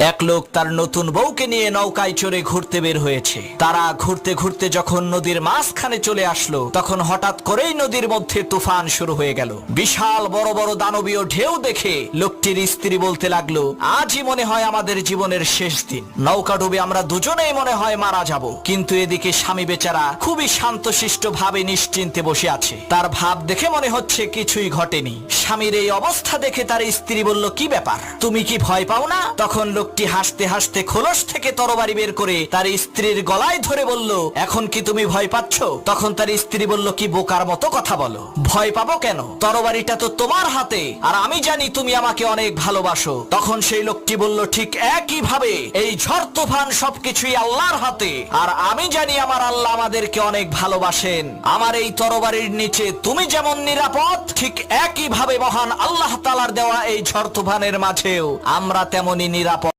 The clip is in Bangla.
এক লোক তার নতুন বউকে নিয়ে নৌকায় চড়ে ঘুরতে বের হয়েছে। তারা ঘুরতে ঘুরতে যখন নদীর মাঝখানে চলে আসলো, তখন হঠাৎ করেই নদীর মধ্যে তুফান শুরু হয়ে গেল। বিশাল বড় বড় দানবীয় ঢেউ দেখে লোকটির স্ত্রী বলতে লাগল, আজই মনে হয় আমাদের জীবনের শেষ দিন। নৌকা ডুবে আমরা দুজনেই মনে হয় মারা যাব। কিন্তু এদিকে স্বামী বেচারা খুবই শান্তশিষ্ট ভাবে নিশ্চিন্তে বসে আছে। তার ভাব দেখে মনে হচ্ছে কিছুই ঘটেনি। স্বামীর এই অবস্থা দেখে তার স্ত্রী বলল, কি ব্যাপার? তুমি কি ভয় পাও না? তখন লোকটি হাসতে হাসতে খোলস থেকে তরবারি বের করে তার স্ত্রীর গলায় ধরে বলল, এখন কি তুমি ভয় পাচ্ছ? তখন তার স্ত্রী বলল, কি বোকার মতো কথা বলো। ভয় পাবো কেন? তরবারিটা তো তোমার হাতে, আর আমি জানি তুমি আমাকে অনেক ভালোবাসো। তখন সেই লোকটি বলল, ঠিক একই ভাবে এই ঝড় তুফান সবকিছুই আল্লাহর হাতে, আর আমি জানি আমার আল্লাহ আমাদেরকে অনেক ভালোবাসেন। আমার এই তরবারির নিচে তুমি যেমন নিরাপদ, ঠিক একই ভাবে মহান আল্লাহ তালার দেওয়া এই ঝড় তুফানের মাঝেও আমরা তেমনি নিরাপদ।